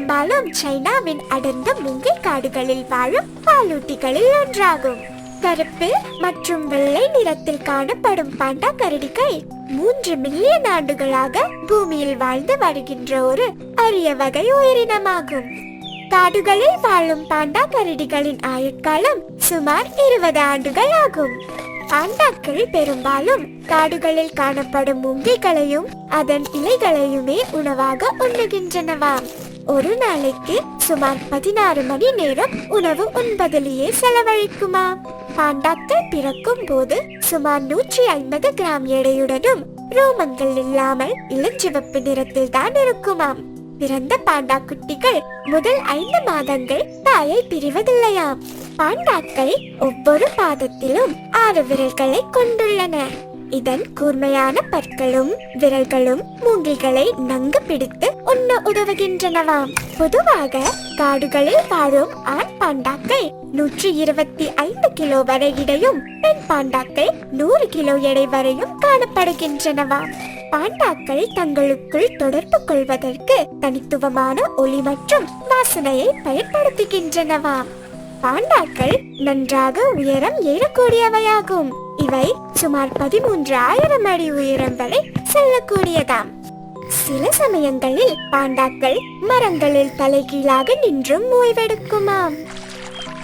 பெரும்பாலும் சைனாவின் அடர்ந்த மூங்கை காடுகளில் வாழும் பாலூட்டிகளில் ஒன்றாகும். கருப்பு மற்றும் வெள்ளை நிறத்தில் காணப்படும் பாண்டா கரடிகள் மூன்று மில்லியன் ஆண்டுகளாக பூமியில் வாழ்ந்து வருகின்ற ஒரு அரிய வகை உயிரினமாகும். காடுகளில் வாழும் பாண்டா கரடிகளின் ஆயுட்காலம் சுமார் இருபது ஆண்டுகள் ஆகும். பாண்டாக்கள் பெரும்பாலும் காடுகளில் காணப்படும் மூங்கிகளையும் அதன் இலைகளையுமே உணவாக உண்ணுகின்றனவாம். ஒரு நாளைக்கு சுமார் பதினாறு மணி நேரம் உணவு உண்பதிலேயே செலவழிக்குமாம் பாண்டாக்கள் பிறக்கும் போது சுமார் நூற்றி ஐம்பது கிராம் எடையுடனும் ரோமங்கள் இல்லாமல் இளஞ்சிவப்பு நிறத்தில் தான் இருக்குமாம். பிறந்த பாண்டா குட்டிகள் முதல் ஐந்து மாதங்கள் தாயை பிரிவதில்லையாம். பாண்டாக்கள் ஒவ்வொரு பாதத்திலும் ஆறு விரல்களை கொண்டுள்ளன. இதன் கூர்மையான பற்களும் விரல்களும் மூங்கில்களை நன்கு பிடித்து உண்ண உதவுகின்றனவாம் பொதுவாக காடுகளில் வாழும் ஆண் பாண்டாக்கள் நூற்றி இருபத்தி ஐந்து கிலோ வரை இடையும் பெண் பாண்டாக்கள் நூறு கிலோ எடை வரையும் காணப்படுகின்றனவாம் பாண்டாக்கள் தங்களுக்குள் தொடர்பு கொள்வதற்கு தனித்துவமான ஒளி மற்றும் வாசனையை பயன்படுத்துகின்றனவாம் பாண்டாக்கள் நன்றாக உயரம் ஏறக்கூடியவையாகும். இவை சுமார் பதிமூன்று ஆயிரம் அடி உயரம் வரை செல்லக்கூடியதாம். சில சமயங்களில் பாண்டாக்கள் மரங்களில் தலைகீழாக நின்றும் ஓய்வெடுக்குமாம்.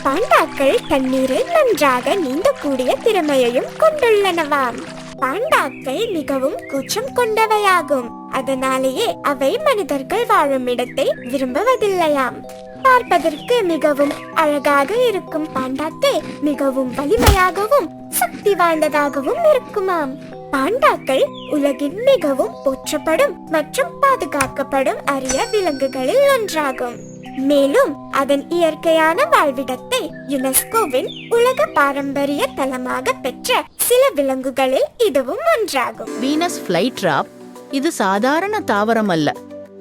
பாண்டாக்கள் தண்ணீரில் நன்றாக நீந்தக்கூடிய திறமையையும் கொண்டுள்ளனவாம். பாண்டாக்கள் மிகவும் கூச்சம் கொண்டவையாகும். அதனாலேயே அவை மனிதர்கள் வாழும் இடத்தை விரும்புவதில்லையாம். பார்ப்பதற்கு மிகவும் அழகாக இருக்கும் பாண்டாக்கள் மிகவும் வலிமையாகவும் சக்தி வாய்ந்ததாகவும் இருக்குமாம். பாண்டாக்கள் உலகின் மிகவும் போற்றப்படும் மற்றும் பாதுகாக்கப்படும் அரிய விலங்குகளில் ஒன்றாகும். மேலும் அதன் இயற்கையான வாழ்விடத்தை யுனெஸ்கோவின் உலக பாரம்பரிய தலமாக பெற்ற சில விலங்குகளில் இதுவும் ஒன்றாகும். வீனஸ் ஃபிளைட்ராப் இது சாதாரண தாவரம் அல்ல.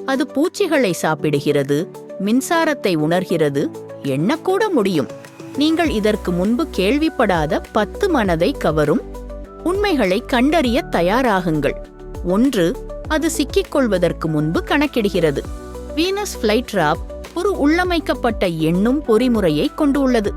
அது பூச்சிகளை சாப்பிடுகிறது மின்சாரத்தை உணர்கிறது எண்ணக்கூட முடியும். நீங்கள் இதற்கு முன்பு கேள்விப்படாத பத்து மனதை கவரும் உண்மைகளை கண்டறிய தயாராகுங்கள். ஒன்று அது சிக்கிக்கொள்வதற்கு முன்பு கணக்கிடுகிறது. வீனஸ் ஃப்ளைட்ராப் ஒரு உள்ளமைக்கப்பட்ட எண்ணும் பொறிமுறையை கொண்டுள்ளது.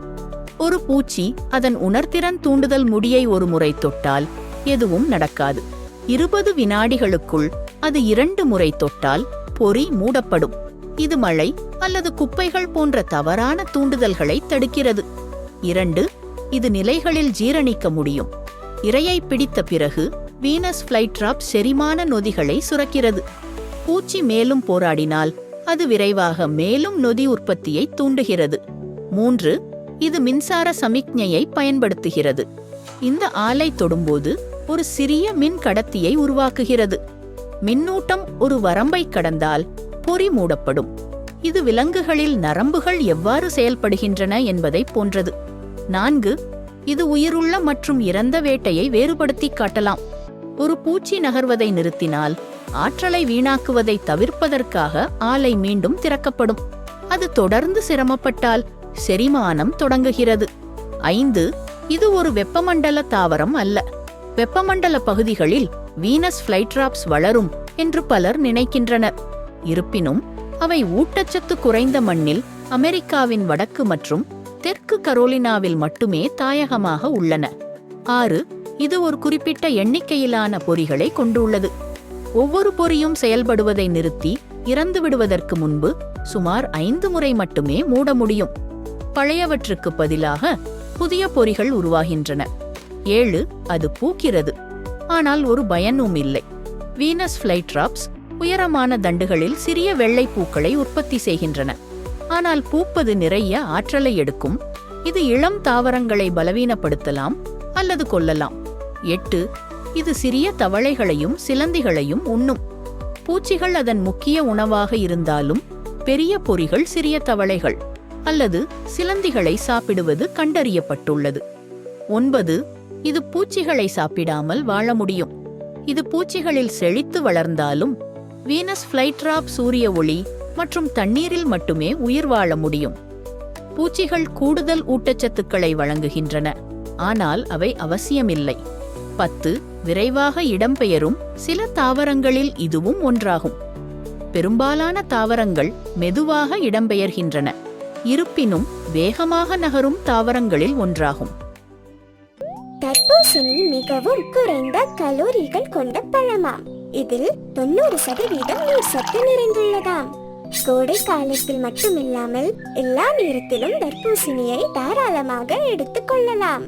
ஒரு பூச்சி அதன் உணர்திறன் தூண்டுதல் முடியை ஒரு முறை தொட்டால் எதுவும் நடக்காது. இருபது வினாடிகளுக்குள் அது இரண்டு முறை தொட்டால் பொறி மூடப்படும். இது மழை அல்லது குப்பைகள் போன்ற தவறான தூண்டுதல்களை தடுக்கிறது. இரண்டு இது நிலைகளில் ஜீரணிக்க முடியும். இரையை பிடித்த பிறகு வீனஸ் ஃபிளைட்ராப் செரிமான நொதிகளை சுரக்கிறது. பூச்சி மேலும் போராடினால் அது விரைவாக மேலும் நொதி உற்பத்தியை தூண்டுகிறது. மூன்று இது மின்சார சமிக்ஞையை பயன்படுத்துகிறது. இந்த ஆலை தொடும்போது ஒரு சிறிய மின் கடத்தியை உருவாக்குகிறது. மின்னூட்டம் ஒரு வரம்பை கடந்தால் பொறி மூடப்படும். இது விலங்குகளில் நரம்புகள் எவ்வாறு செயல்படுகின்றன என்பதை போன்றது. நான்கு இது உயிருள்ள மற்றும் இறந்த வேட்டையை வேறுபடுத்தி காட்டலாம். ஒரு பூச்சி நகர்வதை நிறுத்தினால் ஆற்றலை வீணாக்குவதை தவிர்ப்பதற்காக ஆலை மீண்டும் திறக்கப்படும். அது தொடர்ந்து சிரமப்பட்டால் செரிமானம் தொடங்குகிறது. ஐந்து இது ஒரு வெப்பமண்டல தாவரம் அல்ல. வெப்பமண்டல பகுதிகளில் வீனஸ் ஃபிளைட்ராப்ஸ் வளரும் என்று பலர் நினைக்கின்றனர். இருப்பினும் அவை ஊட்டச்சத்து குறைந்த மண்ணில் அமெரிக்காவின் வடக்கு மற்றும் தெற்கு கரோலினாவில் மட்டுமே தாயகமாக உள்ளன. ஆறு இது ஒரு குறிப்பிட்ட எண்ணிக்கையிலான பொறிகளை கொண்டுள்ளது. ஒவ்வொரு பொறியும் செயல்படுவதை நிறுத்தி இறந்து விடுவதற்கு முன்பு சுமார் ஐந்து முறை மட்டுமே மூட முடியும். பழையவற்றுக்கு பதிலாக புதிய பொறிகள் உருவாகின்றன. ஏழு அது பூக்கிறது. ஆனால் ஒரு பயனும் இல்லை. வீனஸ் ஃபிளைட்ராப்ஸ் உயரமான தண்டுகளில் சிறிய வெள்ளை பூக்களை உற்பத்தி செய்கின்றன. ஆனால் பூப்பது நிறைய ஆற்றலை எடுக்கும். இது இளம் தாவரங்களை பலவீனப்படுத்தலாம் அல்லது கொல்லலாம். எட்டு இது சிறிய தவளைகளையும் சிலந்திகளையும் உண்ணும். பூச்சிகள் அதன் முக்கிய உணவாக இருந்தாலும் பெரிய பொறிகள் சிறிய தவளைகள் அல்லது சிலந்திகளை சாப்பிடுவது கண்டறியப்பட்டுள்ளது. ஒன்பது இது பூச்சிகளை சாப்பிடாமல் வாழ முடியும். இது பூச்சிகளில் செழித்து வளர்ந்தாலும் வீனஸ் ஃப்ளைட்ராப் சூரிய ஒளி மற்றும் தண்ணீரில் மட்டுமே உயிர் வாழ முடியும். பூச்சிகள் கூடுதல் ஊட்டச்சத்துக்களை வழங்குகின்றன ஆனால் அவை அவசியமில்லை. பத்து விரைவாக இடம்பெயரும் சில தாவரங்களில் இதுவும் ஒன்றாகும். பெரும்பாலான தாவரங்கள் மெதுவாக இடம்பெயர்கின்றன இருப்பினும் வேகமாக நகரும் தாவரங்களில் ஒன்றாகும். தர்பூசணி மிகவும் குறைந்த கலோரிகள் கொண்ட பழமாம். இதில் தொண்ணூறு சதவீதம் நீர் சத்து நிறைந்துள்ளதாம். கோடை காலத்தில் மட்டுமில்லாமல் எல்லா நேரத்திலும் தர்பூசணியை தாராளமாக எடுத்துக் கொள்ளலாம்.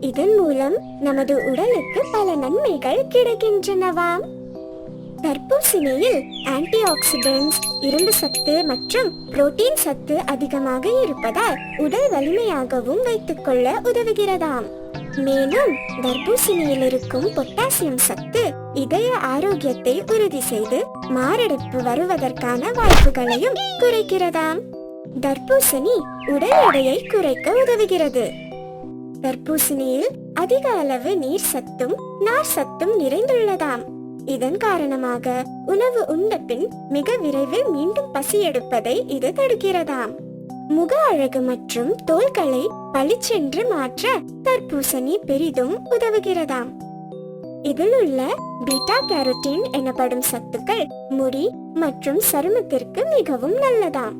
இதன் மூலம் நமது உடலுக்கு பல நன்மைகள் கிடைக்கின்றனவாம். தர்பூசணியில் ஆன்டி ஆக்சிடென்ட்ஸ் இரும்பு சத்து மற்றும் புரோட்டீன் சத்து அதிகமாக இருப்பதால் உடல் வலிமையாகவும் வைத்துக்கொள்ள உதவுகிறதாம். மேலும் தர்பூசணியில் இருக்கும் பொட்டாசியம் சத்து இதய ஆரோக்கியத்தை உறுதி செய்து மாரடைப்பு வருவதற்கான வாய்ப்புகளையும் குறைக்கிறதாம். தர்பூசணி உடல் எடையை குறைக்க உதவுகிறது. தர்பூசணியில் அதிக அளவு நீர் சத்தும் நார் சத்தும் நிறைந்துள்ளதாம். இதன் காரணமாக உணவு உண்ட பின் மிக விரைவில் மீண்டும் பசி எடுப்பதை இது தடுக்கிறதாம். முக அழகு மற்றும் தோள்களை பளிச்சென்று மாற்ற தர்பூசணி பெரிதும் உதவுகிறதாம். இதில் உள்ள பீட்டா கேரோட்டின் எனப்படும் சத்துக்கள் முடி மற்றும் சருமத்திற்கு மிகவும் நல்லதாம்.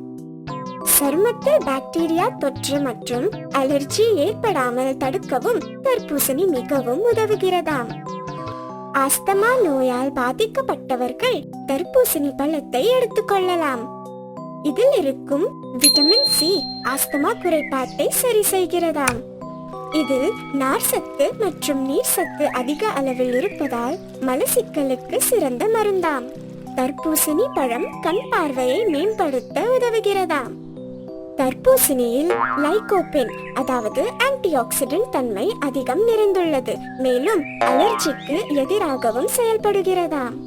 சருமத்தில் பாக்டீரியா தொற்று மற்றும் அலர்ஜி ஏற்படாமல் தடுக்கவும் தர்பூசணி மிகவும் உதவுகிறதாம். ஆஸ்தமா நோயால் பாதிக்கப்பட்டவர்கள் தர்பூசணி பழத்தை எடுத்துக்கொள்ளலாம் இதில் இருக்கும் விட்டமின் சி ஆஸ்தமா குறைபாட்டை சரி செய்கிறதாம். இது நார் சத்து மற்றும் நீர் சத்து அதிக அளவில் இருப்பதால் மலசிக்கலுக்கு சிறந்த மருந்தாம். தர்பூசணி பழம் கண் பார்வையை மேம்படுத்த உதவுகிறதாம். தர்பூசணியில் லைகோபென் அதாவது ஆன்டிஆக்சிடென்ட் தன்மை அதிகம் நிறைந்துள்ளது மேலும் அலர்ஜிக்கு எதிராகவும் செயல்படுகிறதாம்.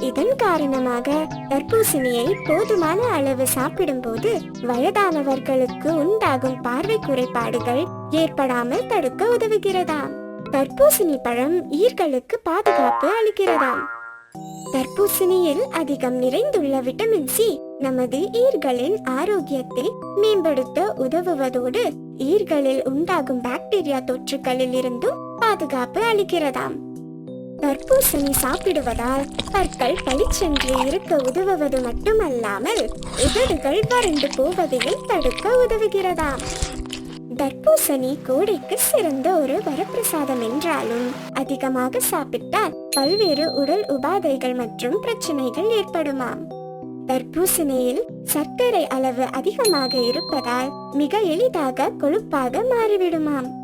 இதன் காரணமாக தர்பூசணியை போதுமான அளவு சாப்பிடும்போது வயதானவர்களுக்கு உண்டாகும் பார்வை குறைபாடுகள் ஏற்படாமல் தடுக்க உதவுகிறதாம். தர்பூசணி பழம் ஈர்களுக்கு பாதுகாப்பு அளிக்கிறதாம். தர்பூசணியில் அதிகம் நிறைந்துள்ள விட்டமின் சி நமது ஈர்களின் ஆரோக்கியத்தை மேம்படுத்த உதவுவதோடு ஈர்களில் உண்டாகும் பாக்டீரியா தொற்றுகளில் இருந்தும் பாதுகாப்பு அளிக்கிறதாம். தர்பூசணி சாப்பிடுவதால் பற்கள் பளிச்சென்று இருக்க உதவுவது மட்டுமல்லாமல் உதடுகள் வறண்டு போவதையும் தடுக்க உதவுகிறதாம். தர்பூசணி கோடைக்கு சிறந்த ஒரு வரப்பிரசாதம் என்றாலும் அதிகமாக சாப்பிட்டால் பல்வேறு உடல் உபாதைகள் மற்றும் பிரச்சனைகள் ஏற்படுமாம். தர்பூசணியில் சர்க்கரை அளவு அதிகமாக இருப்பதால் மிக எளிதாக கொழுப்பாக மாறிவிடுமாம்.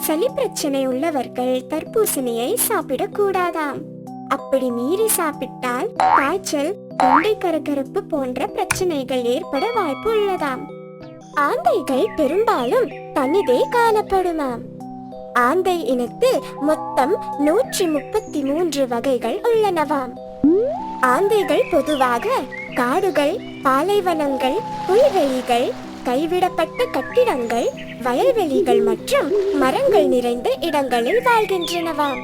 சளி பிரச்சனை உள்ளவர்கள் தர்பூசணியை சாப்பிடக்கூடாதாம். அப்படி மீறி சாப்பிட்டால் காய்ச்சல் தொண்டை கரகரப்பு போன்ற பிரச்சனைகள் ஏற்பட வாய்ப்பு உள்ளதாம். ஆந்தைகள் பெரும்பாலும் தனிதே காணப்படுமாம். ஆந்தை இனத்தில் மொத்தம் நூற்றி முப்பத்தி மூன்று வகைகள் உள்ளனவாம். ஆந்தைகள் பொதுவாக காடுகள் பாலைவனங்கள் புல்வெளிகள் கைவிடப்பட்ட கட்டிடங்கள் வயல்வெளிகள் மற்றும் மரங்கள் நிறைந்த இடங்களில் வாழ்கின்றனவாம்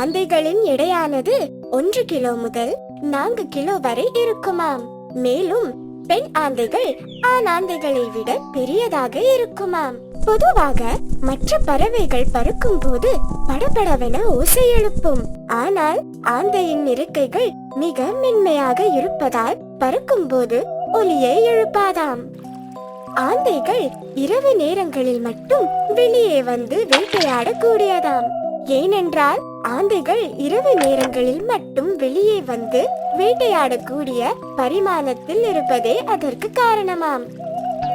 ஆந்தைகளின் எடையானது ஒன்று கிலோ முதல் நான்கு கிலோ வரை இருக்குமாம். மேலும் பெண் ஆந்தைகள் ஆண் ஆந்தைகளை விட பெரியதாக இருக்குமாம். பொதுவாக மற்ற பறவைகள் பறக்கும் போது படபடவென ஓசை எழுப்பும். ஆனால் ஆந்தையின் இருக்கைகள் மிக மென்மையாக இருப்பதால் பறக்கும் போது ஒலியை எழுப்பாதாம். ஆந்தைகள் இரவு நேரங்களில் மட்டும் வெளியே வந்து வேட்டையாடக்கூடியதாம். ஏனென்றால் ஆந்தைகள் இரவு நேரங்களில் மட்டும் வெளியே வந்து வேட்டையாடக்கூடிய பரிமாணத்தில் இருப்பதே அதற்கு காரணமாம்.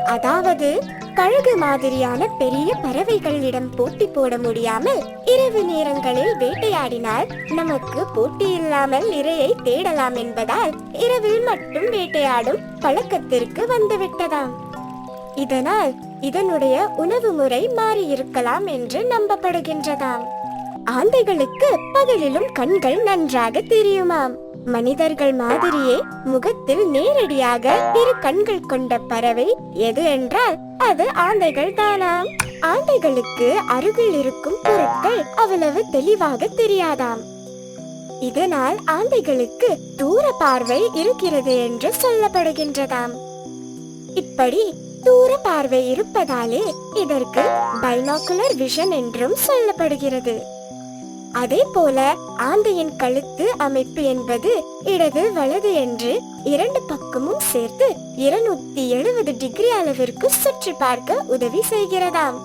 அதாவது கழுகு மாதிரியான பெரிய பறவைகளிடம் போட்டி போட முடியாமல் இரவு நேரங்களில் வேட்டையாடினால் நமக்கு போட்டி இல்லாமல் இரையை தேடலாம் என்பதால் இரவில் மட்டும் வேட்டையாடும் பழக்கத்திற்கு வந்துவிட்டதாம். இதனால் இதனுடைய உணவு முறை மாறியிருக்கலாம் என்று நம்பப்படுகின்றதாம். ஆந்தைகளுக்கு பகலிலும் கண்கள் நன்றாக தெரியுமாம். மனிதர்கள் மாதிரியே முகத்தில் நேரடியாக இரு கண்கள் கொண்ட பறவை எது என்றால் அது ஆந்தைகள் தானாம் ஆந்தைகளுக்கு அருகில் இருக்கும் பொருட்கள் அவ்வளவு தெளிவாக தெரியாதாம். இதனால் ஆந்தைகளுக்கு தூர பார்வை இருக்கிறது என்று சொல்லப்படுகின்றதாம். இப்படி தூர பார்வை இருப்பதாலே இதற்கு பைனாகுலர் விஷன் என்றும் சொல்லப்படுகிறது. அதே போல ஆந்தையின் கழுத்து அமைப்பு என்பது இடது வலது என்று இரண்டு பக்கமும் சேர்த்து இருநூத்தி எழுபது டிகிரி அளவிற்கு சுற்றி பார்க்க உதவி செய்கிறதாம்.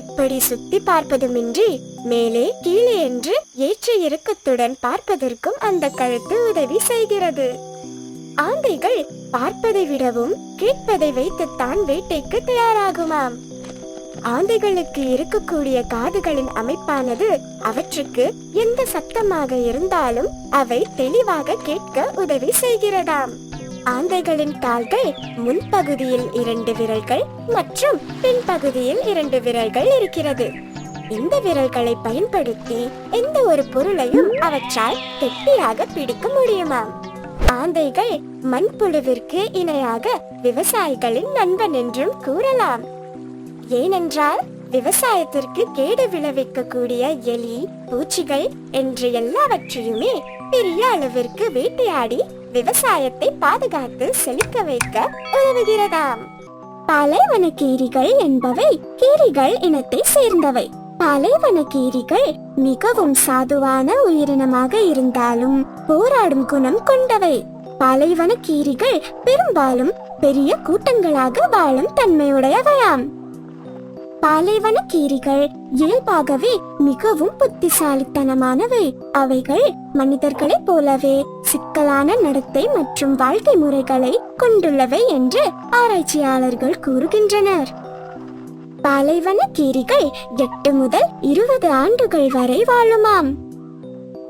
இப்படி சுத்தி பார்ப்பதுமின்றி மேலே கீழே என்று ஏற்ற இறக்கத்துடன் பார்ப்பதற்கும் அந்த கழுத்து உதவி செய்கிறது. ஆந்தைகள் பார்ப்பதை விடவும் கேட்பதை வைத்துத்தான் வேட்டைக்கு தயாராகுமாம். ஆந்தைகளுக்கு இருக்கக்கூடிய காதுகளின் அமைப்பானது அவற்றுக்கு எந்த சத்தமாக இருந்தாலும் அவை தெளிவாக கேட்க உதவி செய்கிறதாம். ஆந்தைகளின் கால்கள் முன்பகுதியில் இரண்டு விரல்கள் மற்றும் பின்பகுதியில் இரண்டு விரல்கள் இருக்கிறது. இந்த விரல்களை பயன்படுத்தி எந்த ஒரு பொருளையும் அவற்றால் கெட்டியாக பிடிக்க முடியுமாம். ஆந்தைகள் மண்புழுவிற்கு இணையாக விவசாயிகளின் நண்பன் என்றும் கூறலாம். ஏனென்றால் விவசாயத்திற்கு கேடு விளைவிக்கக்கூடிய எலி பூச்சிகள் என்று எல்லாவற்றையுமே பெரிய அளவிற்கு வேட்டையாடி விவசாயத்தை பாதுகாத்து செழிக்க வைக்க உதவுகிறதாம். பாலைவன கீரிகள் என்பவை கீரிகள் இனத்தை சேர்ந்தவை. பாலைவன கீரிகள் மிகவும் சாதுவான உயிரினமாக இருந்தாலும் போராடும் குணம் கொண்டவை. பாலைவன கீரிகள் பெரும்பாலும் பெரிய கூட்டங்களாக வாழும் தன்மையுடையவையாம். பாலைவன கீரிகள் இயல்பாகவே மிகவும் புத்திசாலித்தனமானவை. அவைகள் மனிதர்களைப் போலவே சிக்கலான நடத்தை மற்றும் வாழ்க்கை முறைகளை கொண்டுள்ளவை என்று ஆராய்ச்சியாளர்கள் கூறுகின்றனர். பாலைவன கீரிகள் எட்டு முதல் இருபது ஆண்டுகள் வரை வாழுமாம்.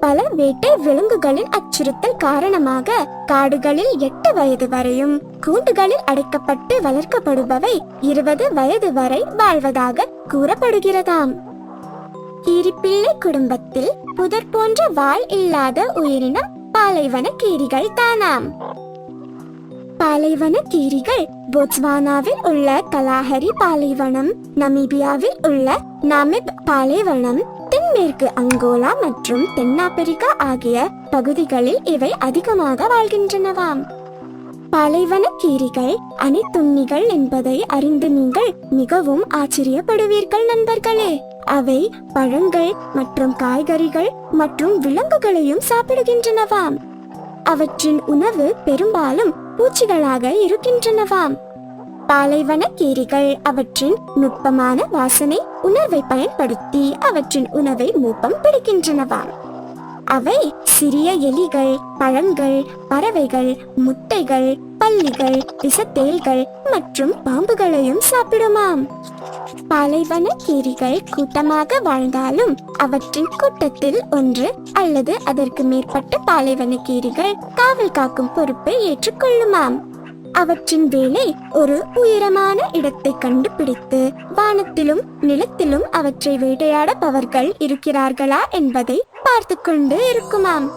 பல வேட்டை விலங்குகளின் அச்சுறுத்தல் காரணமாக காடுகளில் எட்டு வயது வரையும் கூண்டுகளில் அடைக்கப்பட்டு வளர்க்கப்படுபவை இருபது வயது வரை வாழ்வதாக கூறப்படுகிறதாம். கீரிப்பிள்ளை குடும்பத்தில் புதர் போன்ற வால் இல்லாத உயிரினம் பாலைவன கீரிகள் தானாம். பாலைவன கீரிகள் போட்ஸ்வானாவில் உள்ள கலாஹரி பாலைவனம் நமீபியாவில் உள்ள நாமிப் பாலைவனம் தென்மேற்கு அங்கோலா மற்றும் தென்னாப்பிரிக்கா ஆகிய பகுதிகளில் இவை அதிகமாக வாழ்கின்றனவாம் பாலைவன கீரிகள் அனைத்துண்ணிகள் என்பதை அறிந்து நீங்கள் மிகவும் ஆச்சரியப்படுவீர்கள் நண்பர்களே அவை பழங்கள் மற்றும் காய்கறிகள் மற்றும் விலங்குகளையும் சாப்பிடுகின்றனவாம் அவற்றின் உணவு பெரும்பாலும் பூச்சிகளாக இருக்கின்றனவாம். பாலைவன கீரிகள் அவற்றின் நுட்பமான வாசனை உணர்வை பயன்படுத்தி அவற்றின் உணவை மூப்பம் பிடிக்கின்றனவாம். அவை சிறிய எலிகள் பழங்கள் பறவைகள் முட்டைகள் பள்ளிகள் விசத்தேள்கள் மற்றும் பாம்புகளையும் சாப்பிடுமாம். பாலைவன கீரிகள் கூட்டமாக வாழ்ந்தாலும் அவற்றின் கூட்டத்தில் ஒன்று அல்லது அதற்கு மேற்பட்ட பாலைவன கீரிகள் காவல் காக்கும் பொறுப்பை ஏற்றுக்கொள்ளுமாம். அவற்றின் வேலை ஒரு உயரமான இடத்தை கண்டுபிடித்து வானத்திலும் நிலத்திலும் அவற்றை வேட்டையாடப்பவர்கள் இருக்கிறார்களா என்பதை பார்த்து கொண்டு இருக்குமாம்.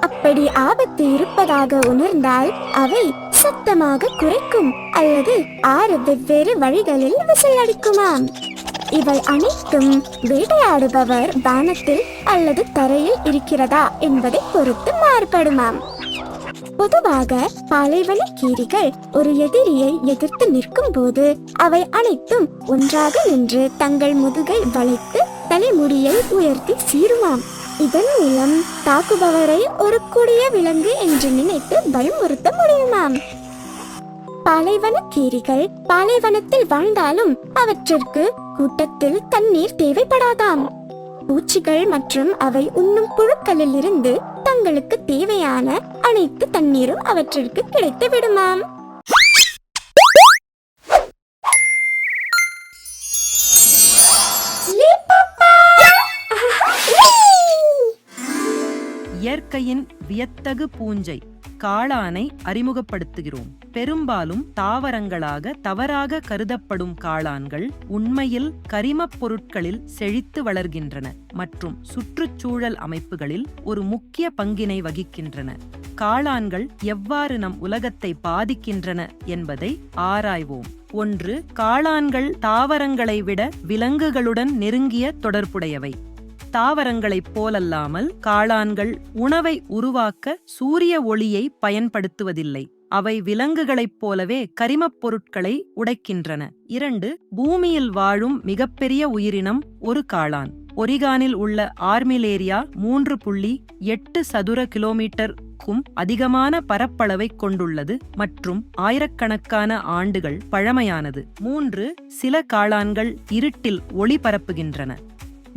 அப்படி ஆபத்து இருப்பதாக உணர்ந்தால் அவை சத்தமாக குறைக்கும் அல்லது ஆறு வெவ்வேறு வழிகளில் விசில் அடிக்குமாம் இவை அனைத்தும் வேட்டையாடுபவர் வானத்தில் அல்லது தரையில் இருக்கிறதா என்பதை பொறுத்து மாறுபடுமாம். பொதுவாக பாலைவன கீரிகள் ஒரு எதிரியை எதிர்த்து நிற்கும் போது அவை அனைத்தும் ஒன்றாக நின்று தங்கள் முதுகை வளைத்து தலைமுடியை உயர்த்தி சீருமாம் இதன் மூலம் தாக்குபவரை ஒரு கொடிய விலங்கு என்று நினைத்து பயமுறுத்த முடியுமாம் பாலைவன கீரிகள் பாலைவனத்தில் வாழ்ந்தாலும் அவற்றிற்கு கூட்டத்தில் தண்ணீர் தேவைப்படாதாம். பூச்சிகள் மற்றும் அவை உண்ணும் புழுக்களில் இருந்து தங்களுக்கு தேவையான அனைத்து தண்ணீரும் அவற்றிற்கு கிடைத்து விடுமாம் இயற்கையின் வியத்தகு பூஞ்சை காளானை அறிமுகப்படுத்துகிறோம். பெரும்பாலும் தாவரங்களாக தவறாக கருதப்படும் காளான்கள் உண்மையில் கரிமப் பொருட்களில் செழித்து வளர்கின்றன மற்றும் சுற்றுச்சூழல் அமைப்புகளில் ஒரு முக்கிய பங்கினை வகிக்கின்றன. காளான்கள் எவ்வாறு நம் உலகத்தை பாதிக்கின்றன என்பதை ஆராய்வோம். ஒன்று காளான்கள் தாவரங்களை விட விலங்குகளுடன் நெருங்கிய தொடர்புடையவை. தாவரங்களைப் போலல்லாமல் காளான்கள் உணவை உருவாக்க சூரிய ஒளியை பயன்படுத்துவதில்லை. அவை விலங்குகளைப் போலவே கரிமப் பொருட்களை உடைக்கின்றன. இரண்டு பூமியில் வாழும் மிகப்பெரிய உயிரினம் ஒரு காளான். ஒரிகானில் உள்ள ஆர்மிலேரியா மூன்று புள்ளி எட்டு சதுர கிலோமீட்டருக்கும் அதிகமான பரப்பளவை கொண்டுள்ளது மற்றும் ஆயிரக்கணக்கான ஆண்டுகள் பழமையானது. மூன்று சில காளான்கள் இருட்டில் ஒளி பரப்புகின்றன.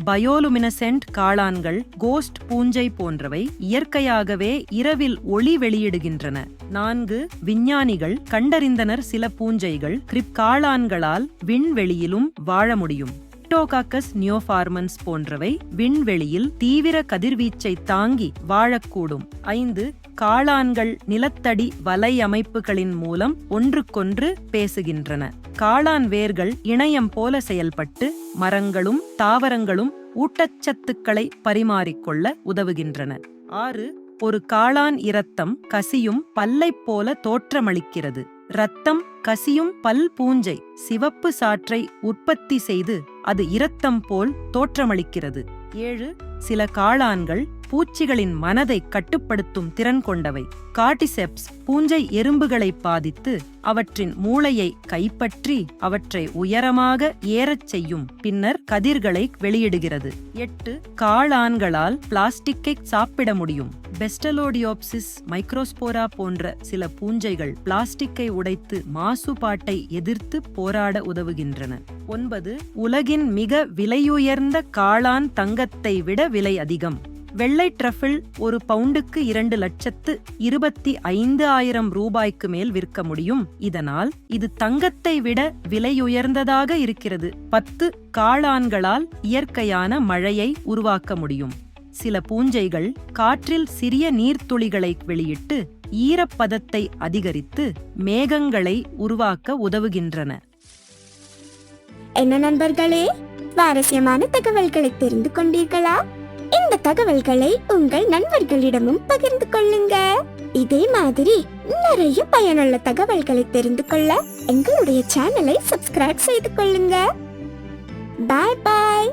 பயோலுமினசென்ட் காளான்கள் கோஸ்ட் பூஞ்சை போன்றவை இயற்கையாகவே இரவில் ஒளி வெளியிடுகின்றன. நான்கு விஞ்ஞானிகள் கண்டறிந்தனர் சில பூஞ்சைகள் கிரிப் காளான்களால் விண்வெளியிலும் வாழ முடியும். டோகாக்கஸ் நியோஃபார்மன்ஸ் போன்றவை விண்வெளியில் தீவிர கதிர்வீச்சை தாங்கி வாழக்கூடும். ஐந்து காளான்கள் நிலத்தடி வலை அமைப்புகளின் மூலம் ஒன்றுக்கொன்று பேசுகின்றன. காளான் வேர்கள் இணையம் போல செயல்பட்டு மரங்களும் தாவரங்களும் ஊட்டச்சத்துக்களை பரிமாறிக்கொள்ள உதவுகின்றன. ஆறு ஒரு காளான் இரத்தம் கசியும் பல்லைப் போல தோற்றமளிக்கிறது. இரத்தம் கசியும் பல் பூஞ்சை சிவப்பு சாற்றை உற்பத்தி செய்து அது இரத்தம் போல் தோற்றமளிக்கிறது. ஏழு சில காளான்கள் பூச்சிகளின் மனதை கட்டுப்படுத்தும் திறன் கொண்டவை. காட்டிசெப்ஸ் பூஞ்சை எறும்புகளை பாதித்து அவற்றின் மூளையை கைப்பற்றி அவற்றை உயரமாக ஏறச் செய்யும் பின்னர் கதிர்களை வெளியிடுகிறது. எட்டு காளான்களால் பிளாஸ்டிக்கை சாப்பிட முடியும். பெஸ்டலோடியோப்சிஸ் மைக்ரோஸ்போரா போன்ற சில பூஞ்சைகள் பிளாஸ்டிக்கை உடைத்து மாசுபாட்டை எதிர்த்து போராட உதவுகின்றன. ஒன்பது உலகின் மிக விலையுயர்ந்த காளான் தங்கத்தை விட விலை அதிகம். வெள்ளை ட்ரஃபிள் ஒரு பவுண்டுக்கு இரண்டு லட்சத்து இருபத்தி ஐந்து ஆயிரம் ரூபாய்க்கு மேல் விற்க முடியும். இதனால் இது தங்கத்தை விட விலையுயர்ந்ததாக இருக்கிறது. பத்து காளான்களால் இயற்கையான மழையை உருவாக்க முடியும். சில பூஞ்சைகள் காற்றில் சிறிய நீர்த்துளிகளை வெளியிட்டு ஈரப்பதத்தை அதிகரித்து மேகங்களை உருவாக்க உதவுகின்றன. என்ன நண்பர்களே சுவாரஸ்யமான தகவல்களை தெரிந்து கொண்டீர்களா? இந்த தகவல்களை உங்கள் நண்பர்களிடமும் பகிர்ந்து கொள்ளுங்க. இதே மாதிரி நிறைய பயனுள்ள தகவல்களை தெரிந்து கொள்ள எங்களுடைய சேனலை சப்ஸ்கிரைப் செய்து கொள்ளுங்க. பாய் பாய்